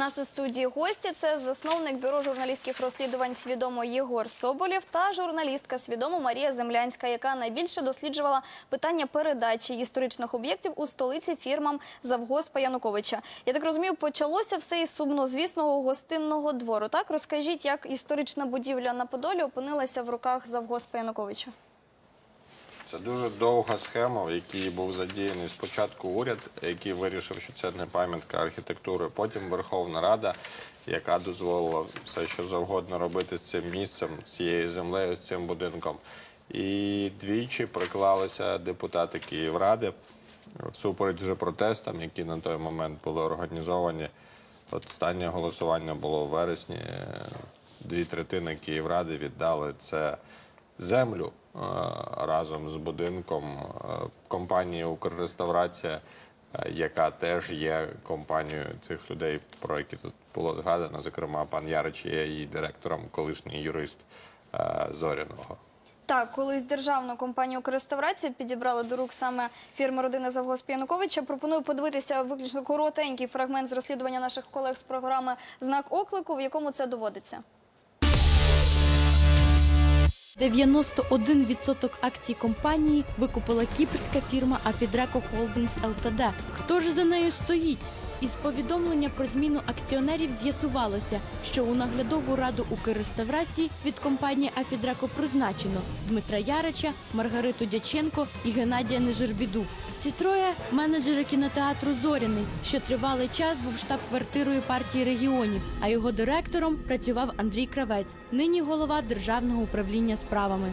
нас у студії гості це засновник бюро журналістських розслідувань свідомо Єгор Соболєв та журналістка свідомо Марія Землянська, яка найбільше досліджувала питання передачі історичних об'єктів у столиці фірмам завгоспа Януковича. Я так розумію, почалося все із сумнозвісного гостинного двору. Так розкажіть, як історична будівля на Подолі опинилася в руках завгоспа Януковича. Це дуже довга схема, в якій був задіяний спочатку уряд, який вирішив, що це не пам'ятка архітектури. Потім Верховна Рада, яка дозволила все, що завгодно робити з цим місцем, з цією землею, з цим будинком. І двічі приклалися депутати Київради всупереч вже протестам, які на той момент були організовані. Останнє голосування було в вересні. Дві третини Київради віддали це землю разом з будинком е, компанії Укрреставрація, е, яка теж є компанією цих людей, про які тут було згадано. Зокрема, пан Ярич є її директором, колишній юрист е, Зоряного. Так, колись державну компанію «Укрреставрація» підібрали до рук саме фірми родини Завгосп Януковича. Пропоную подивитися виключно коротенький фрагмент з розслідування наших колег з програми Знак оклику, в якому це доводиться. 91% акцій компанії викупила кіпрська фірма Афідреко Холдингс ЛТД. Хто ж за нею стоїть? Із повідомлення про зміну акціонерів з'ясувалося, що у наглядову раду Укрреставрації від компанії Афідреко призначено Дмитра Ярича, Маргариту Дяченко і Геннадія Нежербіду. Ці троє менеджери кінотеатру Зоряний, що тривалий час був штаб-квартирою партії регіонів, а його директором працював Андрій Кравець, нині голова державного управління справами.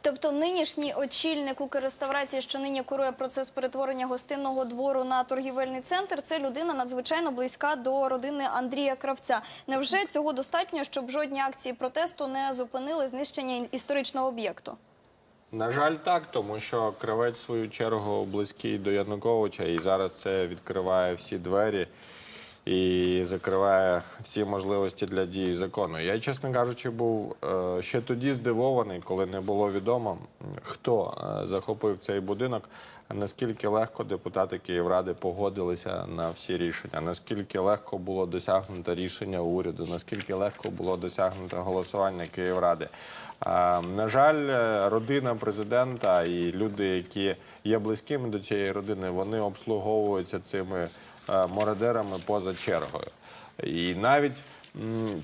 Тобто нинішній очільник Укрреставрації, що нині курує процес перетворення гостинного двору на торгівельний центр, це людина надзвичайно близька до родини Андрія Кравця. Невже цього достатньо, щоб жодні акції протесту не зупинили знищення історичного об'єкту? На жаль, так, тому що кривець свою чергу близький до Януковича, і зараз це відкриває всі двері і закриває всі можливості для дії закону. Я, чесно кажучи, був е, ще тоді здивований, коли не було відомо, хто е, захопив цей будинок. Наскільки легко депутати Київради погодилися на всі рішення, наскільки легко було досягнуто рішення уряду, наскільки легко було досягнуто голосування Київради. А, На жаль, е, родина президента і люди, які є близькими до цієї родини, вони обслуговуються цими е, мародерами поза чергою. І навіть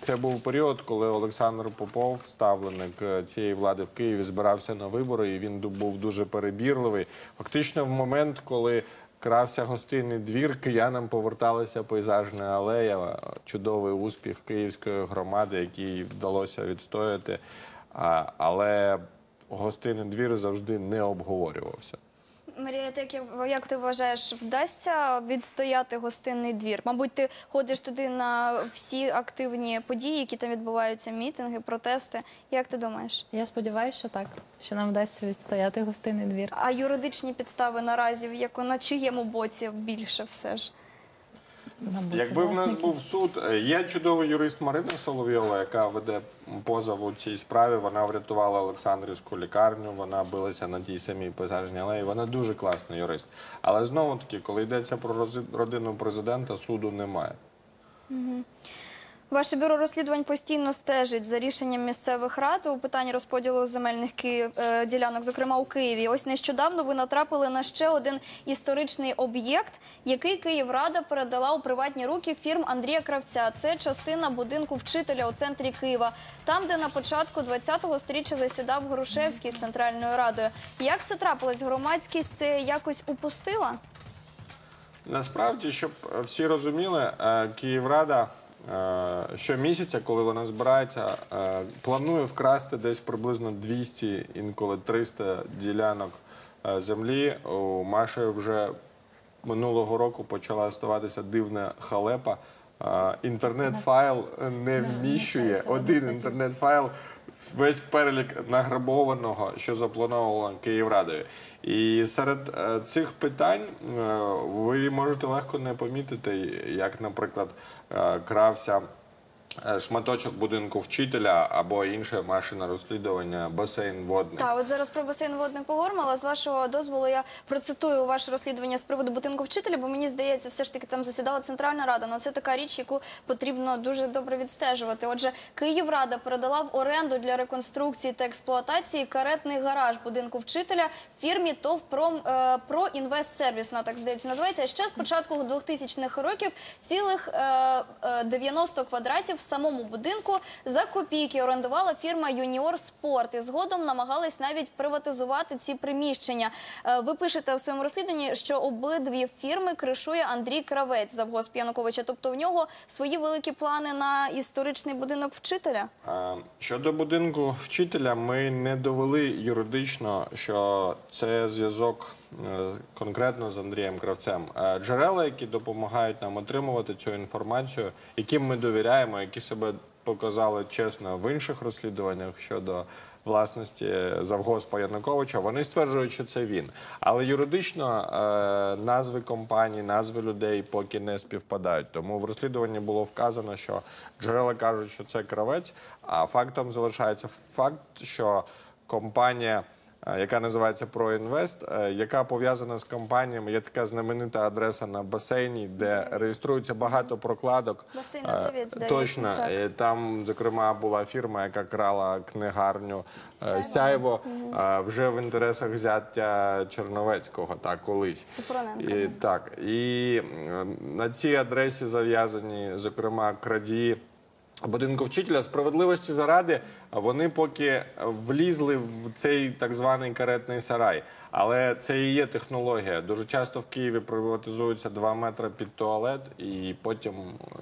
це був період, коли Олександр Попов, ставленик е, цієї влади в Києві, збирався на вибори, і він був дуже перебірливий. Фактично, в момент, коли крався гостинний двір, киянам поверталася пейзажна алея, чудовий успіх київської громади, який вдалося відстояти. Але гостинний двір завжди не обговорювався. Марія, так як, як ти вважаєш, вдасться відстояти гостинний двір? Мабуть, ти ходиш туди на всі активні події, які там відбуваються, мітинги, протести. Як ти думаєш? Я сподіваюся, що так, що нам вдасться відстояти гостинний двір. А юридичні підстави наразі як на чиєму боці більше все ж? Мабуть, Якби в нас власників. був суд, е, є чудовий юрист Марина Соловйова, яка веде позов у цій справі. Вона врятувала Олександрівську лікарню, вона билася на тій самій пейзажній алеї. Вона дуже класний юрист. Але знову таки, коли йдеться про родину президента, суду немає. Ваше бюро розслідувань постійно стежить за рішенням місцевих рад у питанні розподілу земельних е, ділянок, зокрема у Києві. Ось нещодавно ви натрапили на ще один історичний об'єкт, який Київрада передала у приватні руки фірм Андрія Кравця. Це частина будинку вчителя у центрі Києва, там, де на початку 20-го сторіччя засідав Грушевський з центральною радою. Як це трапилось? Громадськість це якось упустила? Насправді, щоб всі розуміли, е, Київрада щомісяця, коли вона збирається, е, планує вкрасти десь приблизно 200, інколи 300 ділянок е, землі. У Маші вже минулого року почала ставатися дивна халепа. Е, Інтернет-файл не вміщує один інтернет-файл весь перелік награбованого, що заплановано Київрадою. І серед е, цих питань е, ви можете легко не помітити, як, наприклад, е, крався шматочок будинку вчителя або інше машина розслідування, басейн водний. Так, от зараз про басейн водних поговоримо, але з вашого дозволу я процитую ваше розслідування з приводу будинку вчителя, бо мені здається, все ж таки там засідала Центральна Рада. Ну це така річ, яку потрібно дуже добре відстежувати. Отже, Київрада передала в оренду для реконструкції та експлуатації каретний гараж будинку вчителя фірмі ТОВ е, «Проінвестсервіс», вона так здається називається. Ще з початку 2000-х років цілих е, е, 90 квадратів самому будинку за копійки орендувала фірма Юніор Спорт і згодом намагались навіть приватизувати ці приміщення. Е, Ви пишете в своєму розслідуванні, що обидві фірми кришує Андрій Кравець завгосп Януковича. Тобто в нього свої великі плани на історичний будинок вчителя. Щодо будинку вчителя, ми не довели юридично, що це зв'язок е, конкретно з Андрієм Кравцем. Е, Джерела, які допомагають нам отримувати цю інформацію, яким ми довіряємо, які себе показали чесно в інших розслідуваннях щодо власності завгоспа Януковича, вони стверджують, що це він. Але юридично е, назви компаній, назви людей поки не співпадають. Тому в розслідуванні було вказано, що джерела кажуть, що це кравець. А фактом залишається факт, що компанія. Е, Яка називається ProInvest, е, яка пов'язана з компаніями. Є така знаменита адреса на басейні, де реєструється багато прокладок. Басейн на Е, Точно, так. Е, там, зокрема, була фірма, яка крала книгарню Сяйво е, вже в інтересах взяття Черновецького, так колись. Супроненка, І, так, і на цій адресі зав'язані, зокрема, крадії. Будинку вчителя справедливості заради вони поки влізли в цей так званий каретний сарай. Але це і є технологія. Дуже часто в Києві приватизуються 2 метри під туалет, і потім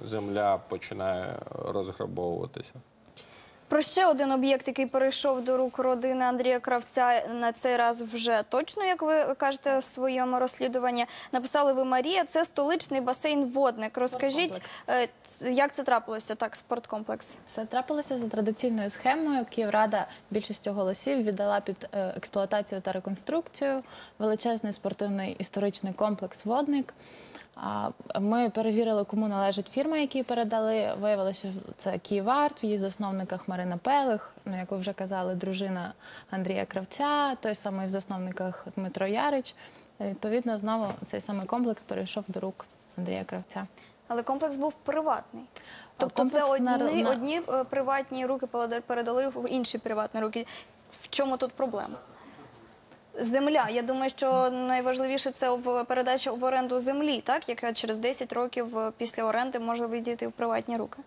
земля починає розграбовуватися. Про ще один об'єкт, який перейшов до рук родини Андрія Кравця на цей раз вже точно, як ви кажете в своєму розслідуванні, написали ви Марія. Це столичний басейн водник. Розкажіть, е, як це трапилося? Так, спорткомплекс. Все трапилося за традиційною схемою. Київрада більшістю голосів віддала під е, експлуатацію та реконструкцію величезний спортивний історичний комплекс Водник. Ми перевірили, кому належить фірма, які передали. Виявилося, що це Київарт, в її засновниках Марина Пелих, ну як ви вже казали, дружина Андрія Кравця, той самий в засновниках Дмитро Ярич. Відповідно, знову цей самий комплекс перейшов до рук Андрія Кравця. Але комплекс був приватний. Тобто комплекс це одні, на- одні е, приватні руки переда- передали в інші приватні руки. В чому тут проблема? Земля. Я думаю, що найважливіше це в передача в оренду землі, так яка через 10 років е, після оренди може відійти в приватні руки.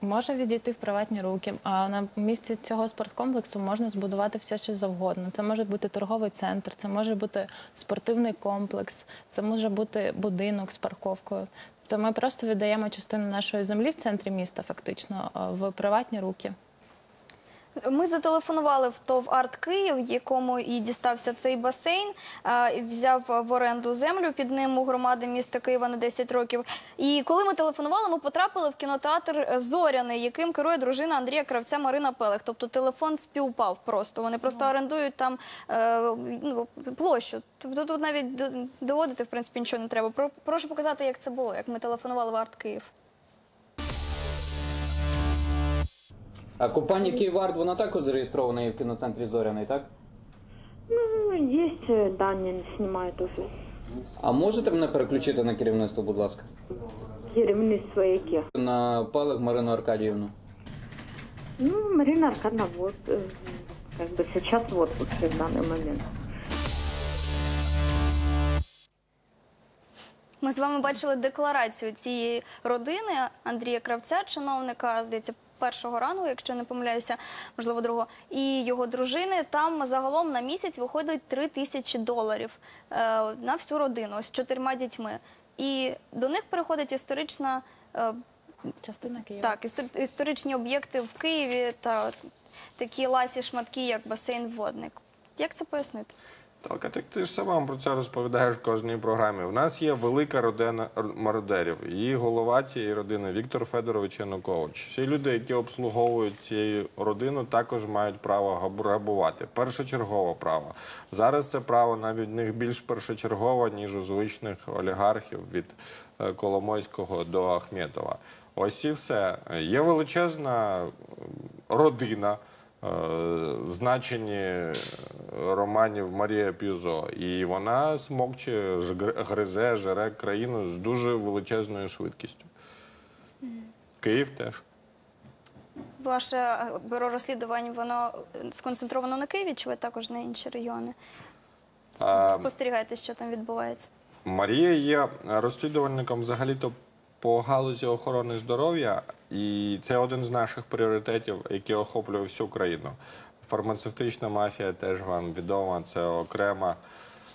Може відійти в приватні руки. А на місці цього спорткомплексу можна збудувати все, що завгодно. Це може бути торговий центр, це може бути спортивний комплекс, це може бути будинок з парковкою. Тобто ми просто віддаємо частину нашої землі в центрі міста, фактично, е, в приватні руки. Ми зателефонували в ТОВ Арт Київ, якому і дістався цей басейн, взяв в оренду землю під ним у громади міста Києва на 10 років. І коли ми телефонували, ми потрапили в кінотеатр Зоряний, яким керує дружина Андрія Кравця Марина Пелех. Тобто телефон співпав просто. Вони просто орендують там е, ну, площу. Тобто тут навіть до- доводити в принципі нічого не треба. Про- Прошу показати, як це було, як ми телефонували в Арт Київ. А компанія Київард, вона також зареєстрована і в кіноцентрі Зоряний, так? Ну, есть, э, да, не снимает офис. А можете мене переключити на керівництво, будь ласка? Керівництво яке? На Пелех Марину Аркадіївну. Ну, Марина Аркадьевна вот, э, как бы сейчас в отпуске в данный момент. Ми з вами бачили декларацію цієї родини Андрія Кравця, чиновника, здається, першого рангу, якщо не помиляюся, можливо, другого, і його дружини. Там загалом на місяць виходить 3 тисячі доларів е, на всю родину з чотирма дітьми. І до них переходить історична. е, Частина Києва. так, істор- історичні об'єкти в Києві та такі ласі шматки, як басейн водник. Як це пояснити? Так, а так ти ж сама про це розповідаєш в кожній програмі. У нас є велика родина мародерів. Її голова цієї родини Віктор Федорович Янукович. Всі люди, які обслуговують цією родину, також мають право грабувати. Першочергове право. Зараз це право навіть в них більш першочергове, ніж у звичних олігархів від е, Коломойського до Ахметова. Ось і все. Є величезна родина, значенні романів Марія Пюзо. І вона смокче, гризе, жере країну з дуже величезною швидкістю. Київ теж. Ваше е, бюро розслідувань воно е, сконцентровано на Києві, чи ви також на інші регіони? А, Спостерігаєте, що там відбувається. Марія є розслідувальником взагалі-то по галузі охорони здоров'я, і це один з наших пріоритетів, який охоплює всю країну. Фармацевтична мафія теж вам відома. Це окрема,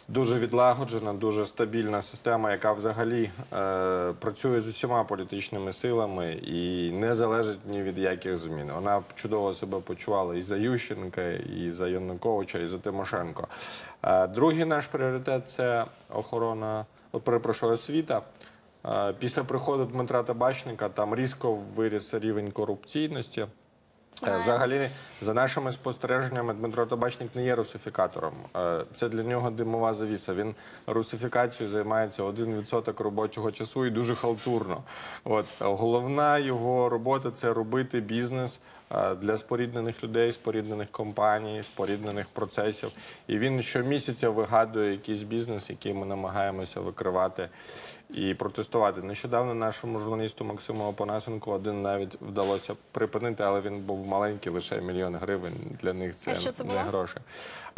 дуже відлагоджена, дуже стабільна система, яка взагалі е, працює з усіма політичними силами і не залежить ні від яких змін. Вона чудово себе почувала і за Ющенка, і за Януковича, і за Тимошенко. Е, другий наш пріоритет це охорона, от, перепрошую, освіта. Після приходу Дмитра Табачника там різко виріс рівень корупційності. Е, Взагалі, за нашими спостереженнями, Дмитро Табачник не є русифікатором. Е, Це для нього димова завіса. Він русифікацією займається 1% робочого часу і дуже халтурно. От головна його робота це робити бізнес е, для споріднених людей, споріднених компаній, споріднених процесів. І він щомісяця вигадує якийсь бізнес, який ми намагаємося викривати і протестувати. Нещодавно нашому журналісту Максиму Опанасенку один навіть вдалося припинити, але він був маленький, лише мільйон гривень. Для них це, це не було? гроші.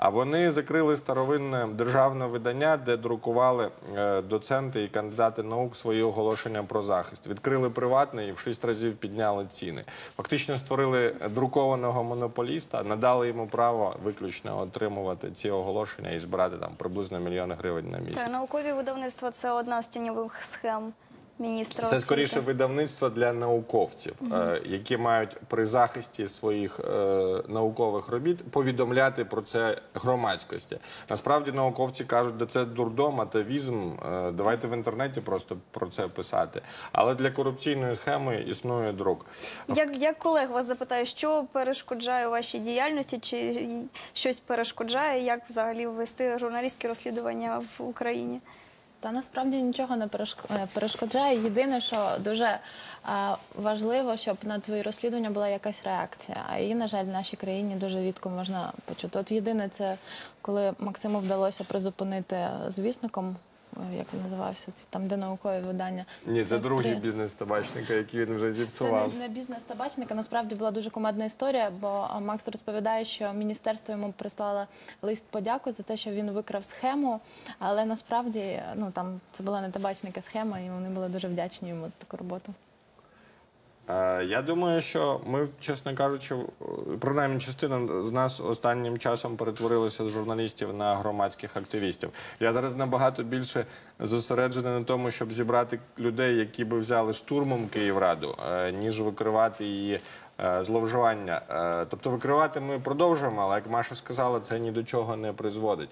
А вони закрили старовинне державне видання, де друкували е, доценти і кандидати наук свої оголошення про захист. Відкрили приватне і в шість разів підняли ціни. Фактично створили друкованого монополіста, надали йому право виключно отримувати ці оголошення і збирати там приблизно мільйон гривень на місяць. Та наукові видавництва це одна з тіньових схем міністра Це скоріше видавництво для науковців, е, які мають при захисті своїх е, наукових робіт повідомляти про це громадськості. Насправді науковці кажуть, де це дурдом, атавізм. е, давайте в інтернеті просто про це писати. Але для корупційної схеми існує друк. Як, як колег вас запитаю, що перешкоджає вашій діяльності, чи щось перешкоджає, як взагалі вести журналістське розслідування в Україні? Та насправді нічого не е, перешкоджає. Єдине, що дуже е, важливо, щоб на твої розслідування була якась реакція. А її, на жаль, в нашій країні дуже рідко можна почути. От єдине, це коли Максиму вдалося призупинити з вісником, е, як він називався, ці там де наукові видання. Ні, це другий при- бізнес табачника, який він вже Це зіпсував. не, не бізнес табачника. Насправді була дуже комедна історія, бо а, Макс розповідає, що міністерство йому прислало лист подяку за те, що він викрав схему. Але насправді ну там це була не табачника схема, і вони були дуже вдячні йому за таку роботу. Е, Я думаю, що ми, чесно кажучи, принаймні частина з нас останнім часом перетворилися з журналістів на громадських активістів. Я зараз набагато більше зосереджений на тому, щоб зібрати людей, які би взяли штурмом Київраду, е, ніж викривати її е, зловживання. Тобто викривати ми продовжуємо, але як Маша сказала, це ні до чого не призводить.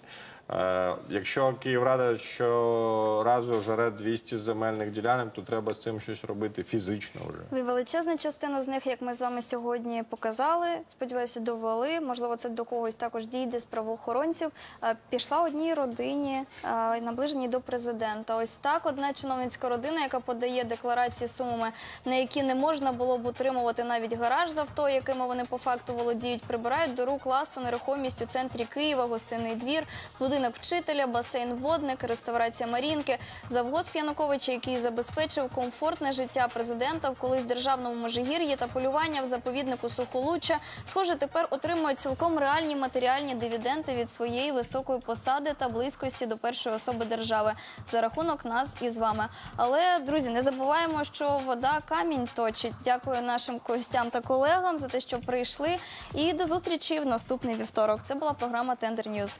Е, Якщо Київрада щоразу жере 200 земельних ділянок, то треба з цим щось робити фізично вже. І величезну частину з них, як ми з вами сьогодні показали, сподіваюся, довели. Можливо, це до когось також дійде з правоохоронців. е, Пішла одній родині, е, наближеній до президента. Ось так одна чиновницька родина, яка подає декларації сумами, на які не можна було б утримувати навіть гараж з авто, якими вони по факту володіють, прибирають до рук класу нерухомість у центрі Києва, гостинний двір, будинок вчителя, басейн водник, реставрація Марінки, завгосп Януковича, який забезпечив комфортне життя президента в колись державному Межигір'ї та полювання в заповіднику Сухолуччя, схоже, тепер отримують цілком реальні матеріальні дивіденди від своєї високої посади та близькості до першої особи держави за рахунок нас із вами. Але друзі, не забуваємо, що вода камінь точить. Дякую нашим гостям та колегам за те, що прийшли. І до зустрічі в наступний вівторок. Це була програма Тендер Ньюз.